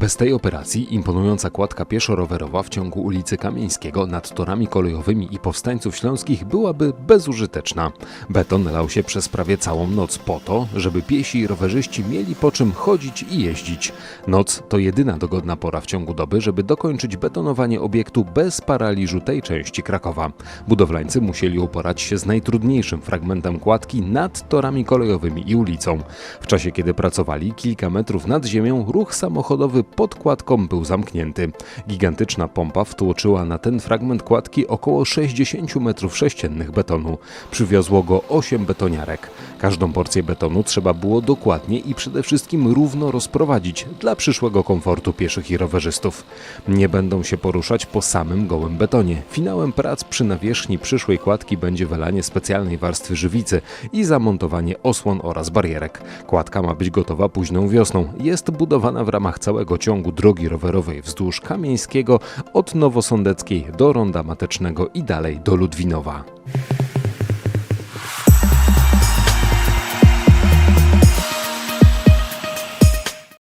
Bez tej operacji imponująca kładka pieszo-rowerowa w ciągu ulicy Kamieńskiego nad torami kolejowymi i powstańców śląskich byłaby bezużyteczna. Beton lał się przez prawie całą noc po to, żeby piesi i rowerzyści mieli po czym chodzić i jeździć. Noc to jedyna dogodna pora w ciągu doby, żeby dokończyć betonowanie obiektu bez paraliżu tej części Krakowa. Budowlańcy musieli uporać się z najtrudniejszym fragmentem kładki nad torami kolejowymi i ulicą. W czasie, kiedy pracowali kilka metrów nad ziemią, ruch samochodowy pod kładką był zamknięty. Gigantyczna pompa wtłoczyła na ten fragment kładki około 60 metrów sześciennych betonu. Przywiozło go 8 betoniarek. Każdą porcję betonu trzeba było dokładnie i przede wszystkim równo rozprowadzić dla przyszłego komfortu pieszych i rowerzystów. Nie będą się poruszać po samym gołym betonie. Finałem prac przy nawierzchni przyszłej kładki będzie wylanie specjalnej warstwy żywicy i zamontowanie osłon oraz barierek. Kładka ma być gotowa późną wiosną. Jest budowana w ramach całego ciągu drogi rowerowej wzdłuż Kamieńskiego od Nowosądeckiej do Ronda Matecznego i dalej do Ludwinowa.